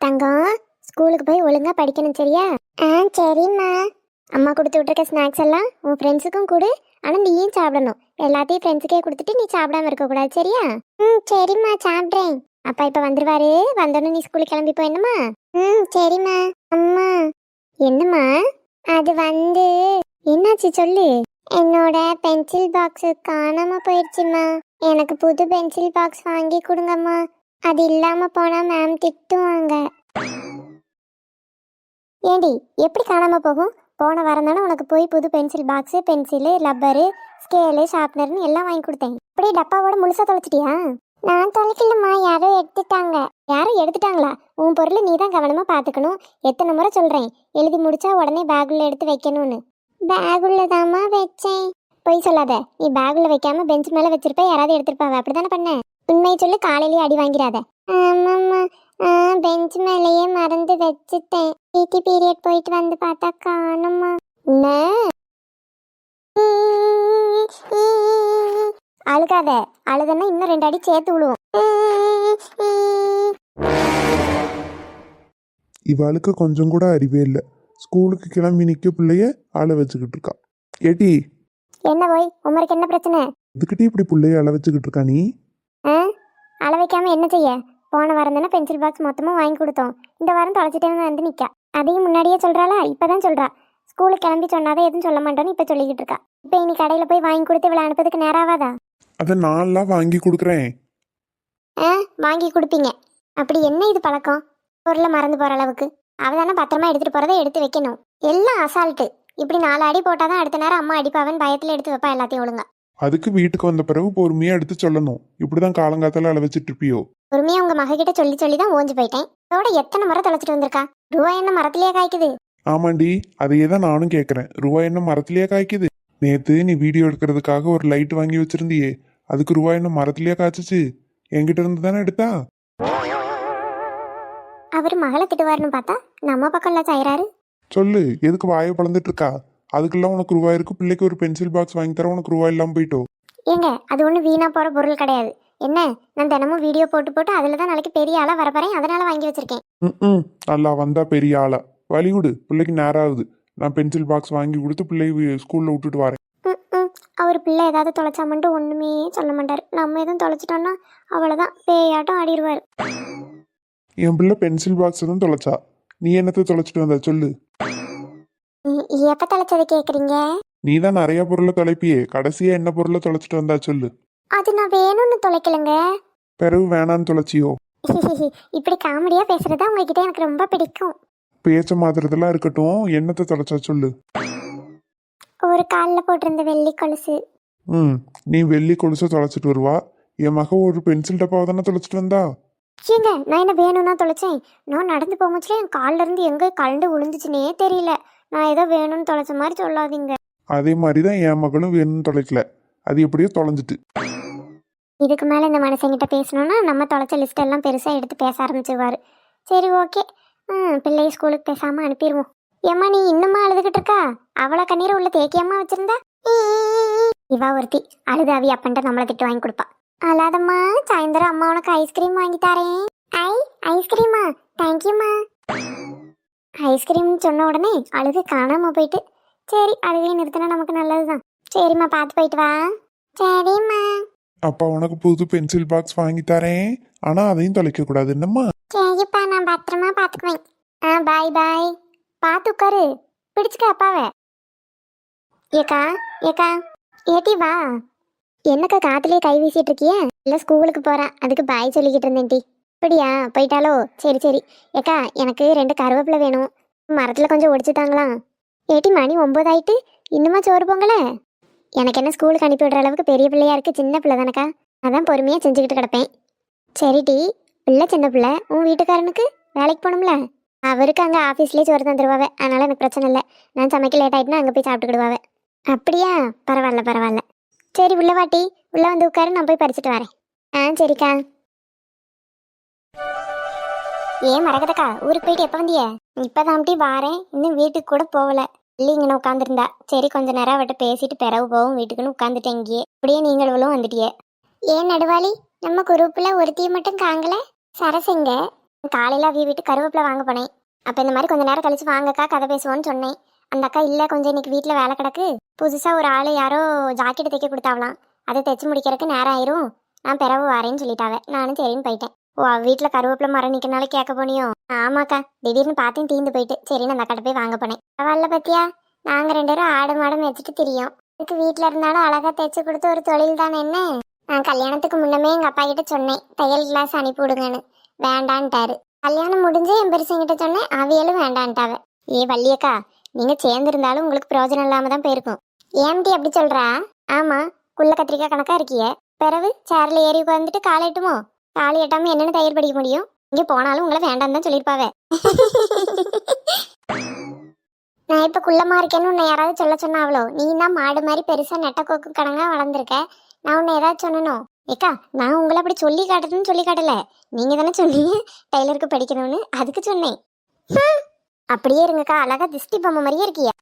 தங்கம் ஸ்கூலுக்கு போய் ஒழுங்கா படிக்கணும் சரியா? ஆ சரிம்மா. அம்மா கொடுத்து விட்டுருக்க ஸ்நாக்ஸ் எல்லாம் உன் ஃப்ரெண்ட்ஸுக்கும் கொடு. ஆனால் நீயும் சாப்பிடணும். எல்லாத்தையும் ஃப்ரெண்ட்ஸுக்கே கொடுத்துட்டு நீ சாப்பிடாம இருக்கக்கூடாது சரியா? ம் சரிம்மா சாப்பிட்றேன். அப்பா இப்போ வந்துருவாரு. வந்தோடனே நீ ஸ்கூலுக்கு கிளம்பி போயிடணுமா ம் சரிம்மா. அம்மா. என்னம்மா? அது வந்து என்னாச்சு சொல்லு? என்னோட பென்சில் பாக்ஸ் காணாம போயிடுச்சுமா எனக்கு புது பென்சில் பாக்ஸ் வாங்கி கொடுங்கம்மா. அது இல்லாம போனா மேம் திட்டுவாங்க. ஏண்டி எப்படி காணாம போகும்? போன வாரம் தானே உனக்கு போய் புது pencil box pencil rubber scale ஷார்ப்னர்னு எல்லாம் வாங்கி கொடுத்தேன். அப்படியே டப்பாவோட முழுசா தொலைச்சிட்டியா? நான் தொலைக்கலம்மா யாரோ எடுத்துட்டாங்க. யாரோ எடுத்துட்டாங்களா? உன் பொருளை நீ தான் கவனமா பாத்துக்கணும் எத்தனை முறை சொல்றேன் எழுதி முடிச்சா உடனே பேக்குள்ள எடுத்து வைக்கணும்னு. பேக்குள்ள தாம்மா வச்சேன். பொய் சொல்லாத நீ பேக்குள்ள வைக்காம பெஞ்ச் மேல வச்சிருப்ப யாராவது எடுத்திருப்பாவ? அப்படிதானே பண்ண? உண்மையை சொல்லி காலையிலேயே அடி வாங்கிடாத. ஆமாம்மா. பெஞ்ச் மேலேயே மறந்து வச்சுட்டேன். பிடி பீரியட் போயிட்டு வந்து பார்த்தா காணுமா அழுகாத. அழுதுன்னா இன்னும் ரெண்டு அடி சேர்த்து விழுவோம் இவளுக்கு கொஞ்சம் கூட அறிவே இல்லை. ஸ்கூலுக்கு கிளம்பி நிற்க பிள்ளைய அழ வச்சுக்கிட்டு இருக்கா. ஏட்டி. என்ன போய்? உமருக்கு என்ன பிரச்சனை? இதுக்கிட்டே இப்படி பிள்ளைய அழ வச்சுக்கிட்டு இருக்கா நீ? ஆ அள வைக்காம என்ன செய்ய? போன வாரம் தானே பென்சில் பாக்ஸ் மொத்தமும் வாங்கி கொடுத்தோம். இந்த வாரம் தொலைச்சிட்டே வந்து நிக்கா. அதையும் முன்னாடியே சொல்றாளா? இப்பதான் சொல்றா. ஸ்கூலுக்கு கிளம்பி சொன்னாதான் எதுவும் சொல்ல மாட்டோன்னு இப்ப சொல்லிக்கிட்டு இருக்கா. இப்ப இனி கடையில போய் வாங்கி கொடுத்து இவ்வளவு அனுப்புறதுக்கு நேரம் ஆகாதா? அதை நான்லாம் வாங்கி கொடுக்குறேன். ஆ வாங்கி கொடுப்பீங்க. அப்படி என்ன இது பழக்கம்? பொருளை மறந்து போற அளவுக்கு. அவ தானே பத்திரமா எடுத்துட்டு போறதை எடுத்து வைக்கணும். எல்லாம் அசால்ட்டு இப்படி நாலு அடி போட்டாதான் அடுத்த நேரம் அம்மா அடிப்பாவன் பயத்துல எடுத்து வைப்பா எல்லாத்தையும் ஒழுங்கா. அதுக்கு வீட்டுக்கு வந்த பிறகு பொறுமையா எடுத்து சொல்லணும். இப்படிதான் காலங்காத்தால அழ வச்சுட்டு இருப்பியோ பொறுமையா உங்க மகக்கிட்ட சொல்லி சொல்லி தான் ஓஞ்சு போயிட்டேன். இதோட எத்தனை முறை தொலைச்சிட்டு வந்திருக்கா? ரூபாய் என்ன மரத்திலேயே காய்க்குது? ஆமாண்டி அதையே தான் நானும் கேட்குறேன் ரூபாய் என்ன மரத்திலேயே காய்க்குது? நேத்து நீ வீடியோ எடுக்கிறதுக்காக ஒரு லைட் வாங்கி வச்சிருந்தியே. அதுக்கு ரூபாய் என்ன மரத்திலேயே காய்ச்சிச்சு? என்கிட்ட இருந்து தானே எடுத்தா? அவர் மகளை திட்டுவாருன்னு பார்த்தா நம்ம பக்கம்ல சாயிறாரு. சொல்லு எதுக்கு வாயை பழந்துட்டு இருக்கா? அதுக்கெல்லாம் உனக்கு ரூபாய் இருக்கு. பிள்ளைக்கு ஒரு பென்சில் பாக்ஸ் வாங்கி தர உனக்கு ரூபாய் இல்லாம போயிட்டோ? ஏங்க அது ஒன்றும் வீணா போற பொருள் கிடையாது. என்ன? நான் தினமும் வீடியோ போட்டு போட்டு அதில் தான் நாளைக்கு பெரிய ஆளா வரப்போறேன். அதனால வாங்கி வச்சிருக்கேன். ம் நல்லா வந்தா பெரிய ஆளா. வழி விடு பிள்ளைக்கு நேரம் ஆகுது. நான் பென்சில் பாக்ஸ் வாங்கி கொடுத்து பிள்ளைய ஸ்கூல்ல விட்டுட்டு வரேன். ம், ம். அவர் பிள்ளை ஏதாவது தொலைச்சா மட்டும் ஒண்ணுமே சொல்ல மாட்டார். நம்ம எதுவும் தொலைச்சிட்டோம்னா அவ்வளோதான் பேயாட்டம் ஆடிடுவார் என் பிள்ளை பென்சில் பாக்ஸ் தான் தொலைச்சா? நீ என்னத்தை தொலைச்சிட்டு வந்த? சொல்லு. எப்போ தொலைச்சதை கேட்குறீங்க நீ தான் நிறைய பொருளை தொலைப்பியே. கடைசியா என்ன பொருளை தொலைச்சிட்டு வந்தா சொல்லு. அது நான் வேணும்னு தொலைக்கலங்க. பிறகு வேணான்னு தொலைச்சியோ? இப்படி காமெடியா பேசுறது உங்ககிட்ட எனக்கு ரொம்ப பிடிக்கும். பேச்ச மாத்திரத்தெல்லாம் இருக்கட்டும். என்னத்தை தொலைச்சா சொல்லு. ஒரு காலில் போட்டிருந்த வெள்ளி கொலுசு. ம். நீ வெள்ளி கொலுசை தொலைச்சிட்டு வருவா. என் மக ஒரு பென்சில் டப்பாவை தானே தொலைச்சிட்டு வந்தா? ஏங்க நான் என்ன வேணும்னா தொலைச்சேன். நான் நடந்து போகும்போதுல என் கால்ல இருந்து எங்க கலண்டு விழுந்துச்சுனே தெரியல. நான் ஏதோ வேணும்னு தொலைச்ச மாதிரி சொல்லாதீங்க. அதே மாதிரி தான் என் மகளும் வேணும்னு தொலைக்கல. அது எப்படியோ தொலைஞ்சிட்டு. இதுக்கு மேல இந்த மனுஷங்கிட்ட பேசணும்னா நம்ம தொலைச்ச லிஸ்ட் எல்லாம் பெருசா எடுத்து பேச ஆரம்பிச்சிருவாரு. சரி ஓகே ம் பிள்ளைய ஸ்கூலுக்கு பேசாம அனுப்பிடுவோம். ஏம்மா நீ இன்னுமா அழுதுகிட்டு இருக்கா? அவளை கண்ணீரை உள்ள தேக்கியம்மா வச்சிருந்தா? இவா ஒருத்தி அழுது அவி அப்பன்ட்ட நம்மளை திட்டு வாங்கி கொடுப்பா. அழாதம்மா சாயந்தரம் அம்மா உனக்கு ஐஸ்கிரீம் வாங்கி தரேன். ஐ ஐஸ்கிரீமா தேங்க்யூம்மா ஐஸ்கிரீம் சொன்ன உடனே அழுது காணாம போயிட்டு சரி அழுகையை நிறுத்தினா நமக்கு நல்லதுதான். சரிம்மா பார்த்து போயிட்டு வா. சரிம்மா. அப்பா உனக்கு புது பென்சில் பாக்ஸ் வாங்கி தரேன். ஆனா அதையும் தொலைக்க கூடாது. என்னம்மா? சரிப்பா நான் பத்திரமா பார்த்துக்குவேன். ஆ பாய் பாய் பார்த்து உட்காரு. பிடிச்சுக்க அப்பாவை. ஏக்கா ஏக்கா ஏட்டி வா. என்னக்கா காத்துலயே கை வீசிட்டு இருக்கிய? இல்ல ஸ்கூலுக்கு போறேன் அதுக்கு பாய் சொல்லிக்கிட்டு இருந்தேன் டி அப்படியா போயிட்டாலோ சரி சரி. ஏக்கா எனக்கு ரெண்டு கருவேப்பிலை வேணும். மரத்தில் கொஞ்சம் ஒடிச்சு ஏட்டி மணி ஒன்பது ஆயிட்டு இன்னுமா சோறு போங்களே எனக்கு என்ன ஸ்கூலுக்கு அனுப்பி விடுற அளவுக்கு பெரிய பிள்ளையா இருக்கு சின்ன பிள்ளை தானக்கா? அதான் பொறுமையாக செஞ்சுக்கிட்டு கிடப்பேன். சரிடி பிள்ளை சின்ன பிள்ளை உன் வீட்டுக்காரனுக்கு வேலைக்கு போகணும்ல? அவருக்கு அங்கே ஆஃபீஸ்லேயே சோறு தந்துடுவாவே அதனால் எனக்கு பிரச்சனை இல்லை. நான் சமைக்க லேட் ஆகிட்டுனா அங்கே போய் சாப்பிட்டுக்கிடுவாவே. அப்படியா? பரவாயில்ல பரவாயில்ல. சரி உள்ள வாட்டி உள்ளே வந்து உட்காரு நான் போய் பறிச்சுட்டு வரேன். ஆ சரிக்கா. ஏன் மறக்கதக்கா ஊருக்கு போயிட்டு எப்போ வந்திய? இப்போதான்ட்டி வாரேன். இன்னும் வீட்டுக்கு கூட போகல. இல்லைங்கன்னு உட்காந்துருந்தா சரி கொஞ்ச நேரம் அவட்ட பேசிட்டு பிறகு போவும். வீட்டுக்குன்னு உட்காந்துட்டேன் இங்கேயே. அப்படியே நீங்களும் வந்துட்டியே. ஏன் நடுவாளி நம்ம குரூப்பில் ஒருத்தியை மட்டும் காங்கல சரசிங்க காலையில அவிய வீட்டு கருவேப்பிலை வாங்க போனேன். அப்ப இந்த மாதிரி கொஞ்ச நேரம் கழிச்சு வாங்கக்கா கதை பேசுவோன்னு சொன்னேன். அந்த அக்கா இல்ல கொஞ்சம் இன்னைக்கு வீட்டில் வேலை கிடக்கு. புதுசா ஒரு ஆளு யாரோ ஜாக்கெட் தைக்க கொடுத்தாவலாம் அதை தைச்சு முடிக்கிறதுக்கு நேரம் ஆயிரும். நான் பிறவு வரேன்னு சொல்லிட்டாவே. நானும் சரின்னு போயிட்டேன். ஓ அவ கருவேப்பிலை மரம் நிக்கனால கேட்க போனியோ? ஆமாக்கா திடீர்னு பார்த்தேன் தீந்து போயிட்டு. சரின்னு அந்த கடை போய் வாங்க போனேன். பரவாயில்ல பத்தியா? நாங்க ரெண்டு பேரும் ஆடு மாடம் வச்சுட்டு தெரியும். இதுக்கு வீட்டில் இருந்தாலும் அழகா தைச்சு கொடுத்து ஒரு தொழில் தானே என்ன? நான் கல்யாணத்துக்கு முன்னமே எங்க அப்பா கிட்ட சொன்னேன் தையல் கிளாஸ் அனுப்பி விடுங்கன்னு. வேண்டான்ட்டாரு. கல்யாணம் முடிஞ்சு என் பெருசங்கிட்ட சொன்னேன் அவியலும் வேண்டான்ட்டாவ. ஏ வள்ளியக்கா நீங்க சேர்ந்திருந்தாலும் உங்களுக்கு பிரயோஜனம் இல்லாம தான் போயிருக்கும். ஏம்டி அப்படி சொல்றா? ஆமா குள்ள கத்திரிக்காய் கணக்கா இருக்கிய. பிறகு சேர்ல ஏறி உட்காந்துட்டு காலையிட்டுமோ தாலி காலை எட்டாம என்னன்னு தயிர் படிக்க முடியும்? இங்க போனாலும் உங்களை வேண்டாம் தான் சொல்லியிருப்பாவே. நான் இப்ப குள்ளமாக இருக்கேன்னு உன்னை யாராவது சொல்ல சொன்னாவளோ நீ தான் மாடு மாதிரி பெருசா நெட்ட கோக்கு கணங்கா வளர்ந்துருக்க? நான் உன்னை ஏதாவது சொல்லணும் ஏக்கா நான் உங்களை அப்படி சொல்லி காட்டுறதுன்னு சொல்லி காட்டல. நீங்கள் தானே சொன்னீங்க டெய்லருக்கு படிக்கணும்னு. அதுக்கு சொன்னேன். அப்படியே இருங்கக்கா அழகா திஷ்டி பொம்மை மாதிரியே இருக்கியா.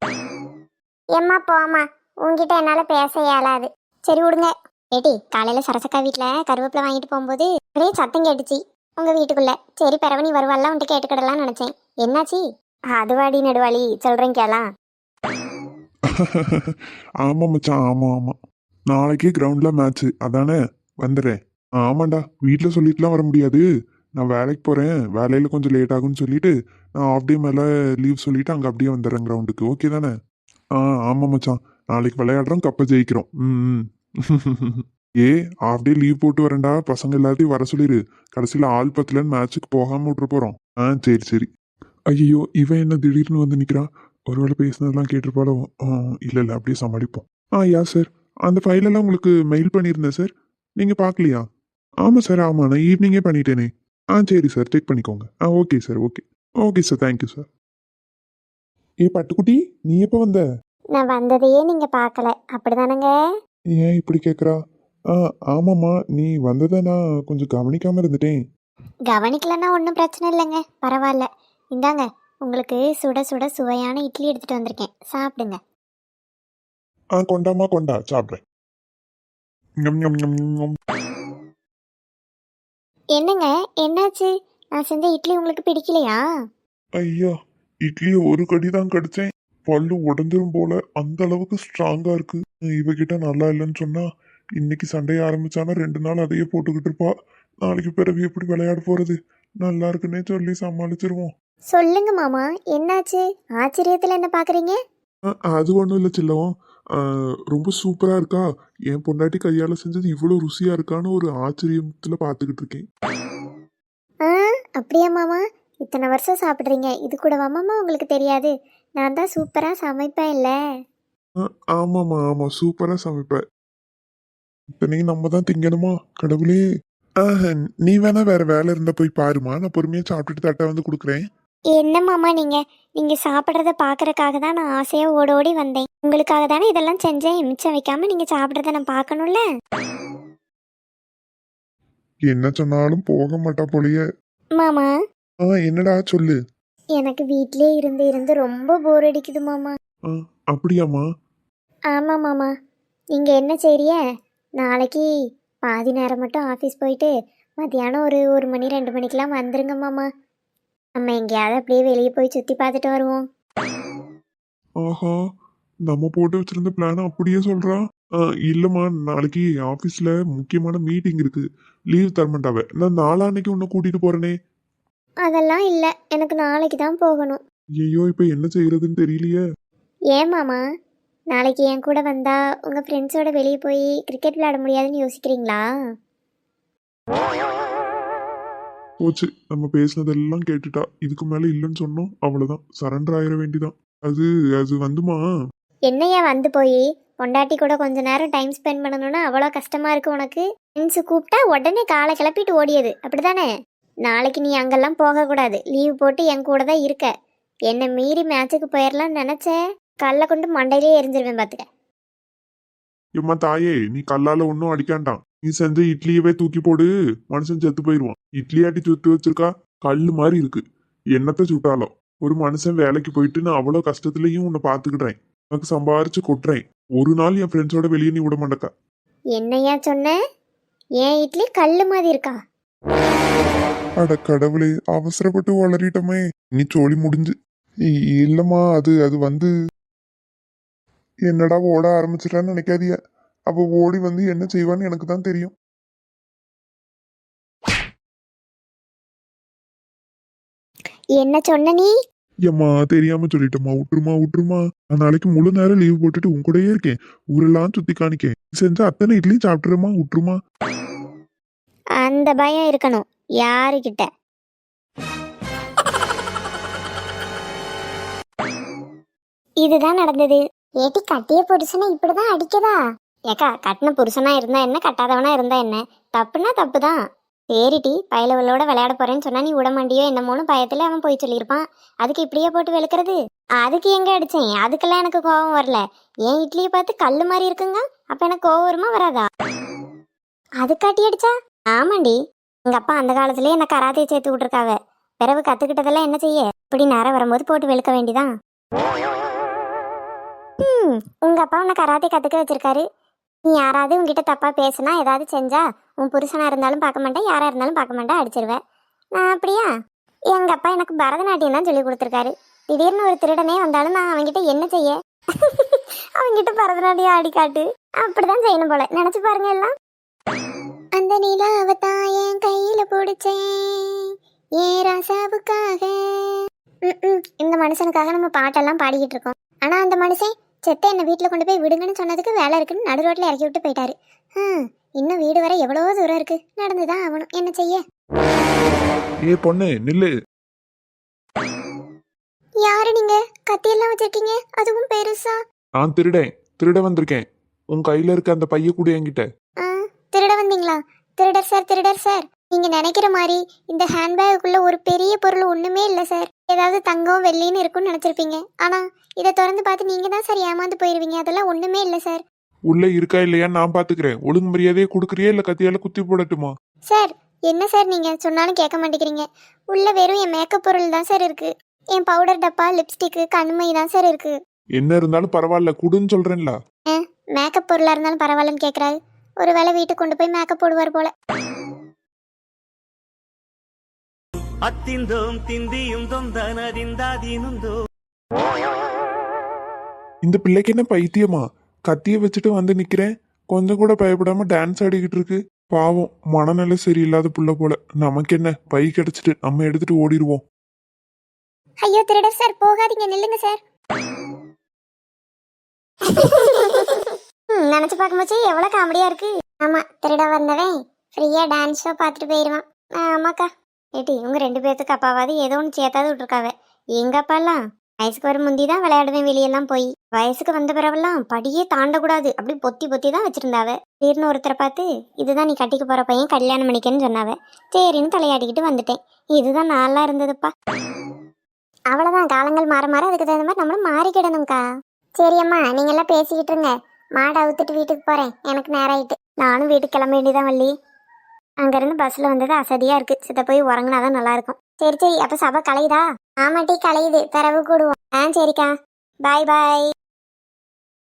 ஏம்மா போம்மா. உங்ககிட்ட என்னால பேச இயலாது. சரி விடுங்க. ஏடி காலையில சரசக்கா வீட்ல கருவேப்பிலை வாங்கிட்டு போகும்போது ஒரே சத்தம் கேட்டுச்சு. உங்க வீட்டுக்குள்ள. சரி பிறவனி வருவாள்ல உன்ட்டு கேட்டுக்கிடலாம்னு நினைச்சேன். என்னாச்சு? அதுவாடி நெடுவாளி சொல்றேன் கேளாம் ஆமா மச்சான் ஆமா ஆமா. நாளைக்கு கிரவுண்ட்ல மேட்ச் அதானே? வந்துடுறேன். ஆமாண்டா வீட்டில் சொல்லிட்டுலாம் வர முடியாது. நான் வேலைக்கு போறேன். வேலையில கொஞ்சம் லேட் ஆகும்னு சொல்லிட்டு நான் ஆஃப் டே மேல லீவ் சொல்லிட்டு அங்க அப்படியே வந்துடுறேன் கிரவுண்டுக்கு ஓகே தானே? ஆ ஆமாம் மச்சான். நாளைக்கு விளையாடுறோம் கப்பை ஜெயிக்கிறோம். ம் ம். ஏ ஆஃப் டே லீவ் போட்டு வரேன்டா. பசங்க எல்லாத்தையும் வர சொல்லிடு கடைசியில் ஆள் பத்துலன்னு மேட்ச்சுக்கு போகாம விட்டுற போறோம். ஆ சரி சரி. ஐயோ இவன் என்ன திடீர்னு வந்து நிக்கிறான் ஒருவேளை பேசுனதெல்லாம் கேட்டிருப்பாளோ? ஆ, இல்ல இல்ல அப்படியே சமாளிப்போம். ஆ யா சார் அந்த ஃபைலெல்லாம் உங்களுக்கு மெயில் பண்ணியிருந்தேன் சார் நீங்க பார்க்கலையா ஆமா சார் ஆமா. நான் ஈவினிங்கே பண்ணிட்டேனே. ஆ சரி சார் செக் பண்ணிக்கோங்க. ஆ okay sir okay okay sir thank you sir ஏ பட்டுக்குட்டி நீ எப்போ வந்த? நான் வந்ததையே நீங்க பார்க்கல அப்படிதானங்க? ஏன் இப்படி கேட்குறா ஆ ஆமாம்மா. நீ வந்ததை நான் கொஞ்சம் கவனிக்காம இருந்துட்டேன். கவனிக்கலன்னா ஒன்றும் பிரச்சனை இல்லைங்க. பரவாயில்ல. இந்தாங்க உங்களுக்கு சுட சுட சுவையான இட்லி எடுத்துட்டு வந்திருக்கேன். சாப்பிடுங்க. ஆ கொண்டாமா கொண்டா. சாப்பிட்றேன். ஞம், ஞம், ஞம், ஞம். என்னங்க? என்னாச்சு? நான் செஞ்ச இட்லி உங்களுக்கு பிடிக்கலையா? ஐயா இட்லியை ஒரு கடி தான் கடிச்சேன். பல்லு உடஞ்சிரும் போல. அந்த அளவுக்கு ஸ்ட்ராங்கா இருக்கு. இவகிட்ட நல்லா இல்லைன்னு சொன்னா இன்னைக்கு சண்டைய ஆரம்பிச்சானா ரெண்டு நாள் அதையே போட்டுக்கிட்டு இருப்பா. நாளைக்கு பிறகு எப்படி விளையாட போறது? நல்லா இருக்குன்னே சொல்லி சமாளிச்சிருவோம். சொல்லுங்க மாமா என்னாச்சு? ஆச்சரியத்தில் என்ன பார்க்குறீங்க அ- அது ஒன்றும் இல்லை சில்லவும் ரொம்ப சூப்பரா இருக்கா? என் பொண்டாட்டி கையால செஞ்சது இவ்வளோ ருசியா இருக்கான்னு ஒரு ஆச்சரியத்துல பார்த்துக்கிட்டு இருக்கேன். ஆ அப்படியா மாமா? இத்தனை வருஷம் சாப்பிட்றீங்க. இது கூடவா மாமா? உங்களுக்கு தெரியாது. நான் தான் சூப்பராக சமைப்பேன் இல்லை ஆமாம்மா ஆமா. சூப்பரா சமைப்ப இத்தனையும் நம்ம தான் திங்கணுமா? கடவுளே. நீ வேணா வேற வேலை இருந்தா போய் பாருமா. நான் பொறுமையா சாப்பிட்டுட்டு தட்டை வந்து கொடுக்குறேன். என்ன மாமா நீங்கள் நீங்கள் சாப்பிட்றத பார்க்கறக்காக தான் நான் ஆசையாக ஓடி ஓடி வந்தேன். உங்களுக்காக தானே இதெல்லாம் செஞ்சேன். மிச்சம் வைக்காம நீங்கள் சாப்பிட்றத நான் பார்க்கணும்ல? என்ன சொன்னாலும் போக மாட்டா போலயே. மாமா. ஆ என்னடா சொல்லு? எனக்கு வீட்டிலே இருந்து இருந்து ரொம்ப போர் அடிக்குது மாமா. ஆ அப்படியாம்மா? ஆமாம் மாமா. நீங்கள் என்ன செய்றிய நாளைக்கு பாதி நேரம் மட்டும் ஆஃபீஸ் போயிட்டு மத்தியானம் ஒரு ஒரு மணி ரெண்டு மணிக்கெலாம் வந்துருங்க மாமா. நம்ம எங்கேயாவது அப்படியே வெளியே போய் சுற்றி பார்த்துட்டு வருவோம். ஆஹா நம்ம போட்டு வச்சிருந்த பிளான் அப்படியே சொல்றா. இல்லம்மா நாளைக்கு ஆபீஸ்ல முக்கியமான மீட்டிங் இருக்கு. லீவ் தரமாட்டாவ. நான் நாளான்னைக்கு உன்னை கூட்டிட்டு போறேனே. அதெல்லாம் இல்லை. எனக்கு நாளைக்கு தான் போகணும். ஐயோ இப்ப என்ன செய்யறதுன்னு தெரியலையே. ஏன் மாமா? நாளைக்கு என் கூட வந்தா உங்கள் ஃப்ரெண்ட்ஸோட வெளியே போய் கிரிக்கெட் விளையாட முடியாதுன்னு யோசிக்கிறீங்களா? போச்சு. நம்ம பேசினதெல்லாம் கேட்டுட்டா. இதுக்கு மேல இல்லைன்னு சொன்னோம். அவ்வளவுதான். சரண்டர் ஆயிட வேண்டிதான். அது அது வந்துமா? என்னையா வந்து போய்? பொண்டாட்டி கூட கொஞ்ச நேரம் டைம் ஸ்பெண்ட் பண்ணணும்னா அவ்வளோ கஷ்டமா இருக்கு உனக்கு. ஃப்ரெண்ட்ஸு கூப்பிட்டா உடனே காலை கிளப்பிட்டு ஓடியது. அப்படிதானே நாளைக்கு நீ அங்கெல்லாம் போகக்கூடாது. லீவ் போட்டு என் கூட தான் இருக்க. என்னை மீறி மேட்சுக்கு போயிடலாம்னு நினச்ச. கல்லை கொண்டு மண்டையிலே எரிஞ்சிருவேன் பார்த்துக்க. எம்மா தாயே நீ கல்லால ஒன்னும் அடிக்காண்டாம். நீ செஞ்ச இட்லியவே தூக்கி போடு மனுஷன் செத்து போயிடுவான். இட்லியாட்டி சுட்டு வச்சிருக்கா கல்லு மாதிரி இருக்கு. என்னத்த சுட்டாலும். ஒரு மனுஷன் வேலைக்கு போயிட்டு நான் அவ்வளோ கஷ்டத்துலயும் உன்னை பாத்துக்கிட்டேன் உனக்கு சம்பாரிச்சு கொட்டுறேன். ஒரு நாள் என் ஃப்ரெண்ட்ஸோட வெளியே நீ விட மாட்டக்கா. என்னையா சொன்ன? ஏன் இட்லி கல் மாதிரி இருக்கா? அட கடவுளே அவசரப்பட்டு வளரிட்டோமே. நீ சோழி முடிஞ்சு. இல்லம்மா அது அது வந்து என்னடா ஓட ஆரம்பிச்சிட்டான்னு நினைக்காதீங்க. அப்ப ஓடி வந்து என்ன செய்வான்னு எனக்கு தான் தெரியும். என்ன சொன்ன நீ? ஏம்மா தெரியாம சொல்லிட்டேம்மா. விட்டுருமா விட்டுருமா. நான் நாளைக்கு முழு நேரம் லீவ் போட்டுட்டு உன் கூடயே இருக்கேன். ஊரெல்லாம் சுத்தி காணிக்கேன். செஞ்ச அத்தனை இட்லியும் சாப்பிட்டுருமா விட்டுருமா? அந்த பயம் இருக்கணும். யாருக்கிட்ட இதுதான் நடந்தது. ஏட்டி கட்டிய புருஷனை இப்படிதான் அடிக்கதா? ஏக்கா கட்டின புருஷனா இருந்தா என்ன கட்டாதவனா இருந்தா என்ன? தப்புனா தப்பு தான் சரிட்டி பயலவளோட விளையாட போறேன்னு சொன்னா நீ விட மாட்டியோ என்னமோன்னு பயத்துல அவன் போய் சொல்லியிருப்பான். அதுக்கு இப்படியே போட்டு வெளுக்கிறது? அதுக்கு எங்க அடிச்சேன்? அதுக்கெல்லாம் எனக்கு கோபம் வரல. ஏன் இட்லியை பார்த்து கல்லு மாதிரி இருக்குங்க? அப்ப எனக்கு கோவம் வருமா வராதா? அது காட்டி அடிச்சா? ஆமாண்டி. எங்க அப்பா அந்த காலத்திலேயே என்ன கராத்தே சேர்த்து விட்டுருக்காவ. பிறகு கத்துக்கிட்டதெல்லாம் என்ன செய்ய? இப்படி நேரம் வரும்போது போட்டு வெளுக்க வேண்டிதான். உங்க அப்பா உன்னை கராத்தே கத்துக்க வச்சிருக்காரு. நீ யாராவது உங்ககிட்ட தப்பா பேசுனா ஏதாவது செஞ்சா உன் புருஷனா இருந்தாலும் பார்க்க மாட்டேன் யாரா இருந்தாலும் பார்க்க மாட்டேன் அடிச்சிருவேன் நான் அப்படியா? எங்க அப்பா எனக்கு பரதநாட்டியம் தான் சொல்லி கொடுத்துருக்காரு. திடீர்னு ஒரு திருடனே வந்தாலும் நான் அவன்கிட்ட என்ன செய்ய? அவன்கிட்ட பரதநாட்டியம் ஆடி காட்டு அப்படிதான் செய்யணும் போல. நினைச்சு பாருங்க எல்லாம். அந்த நிலாவை தான் என் கையில பிடிச்சேன். ஏ ராசாவுக்காக? இந்த மனுஷனுக்காக நம்ம பாட்டெல்லாம் பாடிக்கிட்டு இருக்கோம். ஆனா அந்த மனுஷன் செத்த என்ன வீட்டில் கொண்டு போய் விடுங்கன்னு சொன்னதுக்கு வேலை இருக்குன்னு நடு ரோட்ல இறக்கி விட்டு போயிட்டாரு. ஹம், இன்னும் வீடு வரை எவ்வளவோ தூரம் இருக்கு. நடந்துதான் ஆகணும். என்ன செய்ய? ஏ பொண்ணு நில்லு. யாரு நீங்க? கத்தியெல்லாம் வச்சிருக்கீங்க. அதுவும் பெருசா? நான் திருடேன். திருட வந்திருக்கேன். உன் கையில இருக்க அந்த பைய கூட என்கிட்ட. ஆ, திருட வந்தீங்களா? திருடர் சார் திருடர் சார். நீங்க நினைக்கிற மாதிரி இந்த ஹேண்ட்பேக்குள்ள ஒரு பெரிய பொருள் ஒண்ணுமே இல்ல சார். ஏதாவது தங்கம் வெள்ளின்னு இருக்கும்னு நினைச்சிருப்பீங்க. ஆனா இதை திறந்து பார்த்து நீங்க தான் சார் ஏமாந்து போயிருவீங்க. அதெல்லாம் ஒண்ணுமே இல்ல சார். உள்ள இருக்கா இல்லையா? நான் பாத்துக்கிறேன். ஒழுங்கு மரியாதையே கொடுக்குறியா இல்ல கத்தியால குத்தி போடட்டுமா? சார் என்ன சார் நீங்க? சொன்னாலும் கேட்க மாட்டேங்கிறீங்க. உள்ள வெறும் என் மேக்கப் பொருள் தான் சார் இருக்கு. என் பவுடர் டப்பா லிப்ஸ்டிக்கு கண்மை தான் சார் இருக்கு. என்ன இருந்தாலும் பரவாயில்ல குடுன்னு சொல்றேன்ல. மேக்கப் பொருளா இருந்தாலும் பரவாயில்லன்னு கேக்குறாரு. ஒருவேளை வீட்டுக்கு கொண்டு போய் மேக்கப் போடுவார் போல. അത്തിന്തോം തിന്തിയും തൊന്തനതിന്താതീനുന്തോ இந்த பிள்ளைக்கு என்ன பைத்தியமா கத்திய வச்சுட்டு வந்து நிக்கிறேன் கொஞ்சம் கூட பயப்படாம டான்ஸ் ஆடிக்கிட்டு இருக்கு பாவம் மனநிலை சரியில்லாத புள்ள போல நமக்கு என்ன பை கிடைச்சிட்டு நம்ம எடுத்துட்டு ஓடிடுவோம் ஐயோ திருடர் சார் போகாதீங்க நில்லுங்க சார் ம், நினைச்சு பார்க்கும்போது எவ்வளவு காமெடியா இருக்கு ஆமா திருட வந்தவன் ஃப்ரீயா டான்ஸ் ஷோ பார்த்துட்டு போயிருவான் ஆமாக்கா ஏட்டி இவங்க ரெண்டு பேர்த்துக்கு அப்பாவாது ஏதோ ஒன்று சேர்த்தாது விட்டுருக்காவ. எங்க அப்பாலாம்? வயசுக்கு வர முந்தி தான் விளையாடுவேன் வெளியெல்லாம் போய். வயசுக்கு வந்த பிறவெல்லாம் படியே தாண்டக்கூடாது அப்படி பொத்தி பொத்தி தான் வச்சிருந்தாவ. திடீர்னு ஒருத்தரை பார்த்து இதுதான் நீ கட்டிக்க போற பையன் கல்யாணம் பண்ணிக்கன்னு சொன்னாவ. சரின்னு தலையாடிக்கிட்டு வந்துட்டேன். இதுதான் நல்லா இருந்ததுப்பா. அவ்வளோதான் காலங்கள் மாற மாற அதுக்கு தகுந்த மாதிரி நம்மளும் மாறிக்கிடணும்க்கா. சரி அம்மா நீங்கள்லாம் பேசிக்கிட்டு இருங்க. மாடை அவுத்துட்டு வீட்டுக்கு போகிறேன் எனக்கு நேரம் ஆயிட்டு நானும் வீட்டுக்கு கிளம்ப வேண்டியதான் வள்ளி. அங்கிருந்து பஸ்ல வந்தது அசதியா இருக்கு. சித்த போய் உறங்கினாதான் நல்லா இருக்கும். சரி சரி அப்ப சபை கலையுதா? ஆமாட்டி கலையுது. பிறகு கூடுவோம். ஆ சரிக்கா. பாய் பாய்.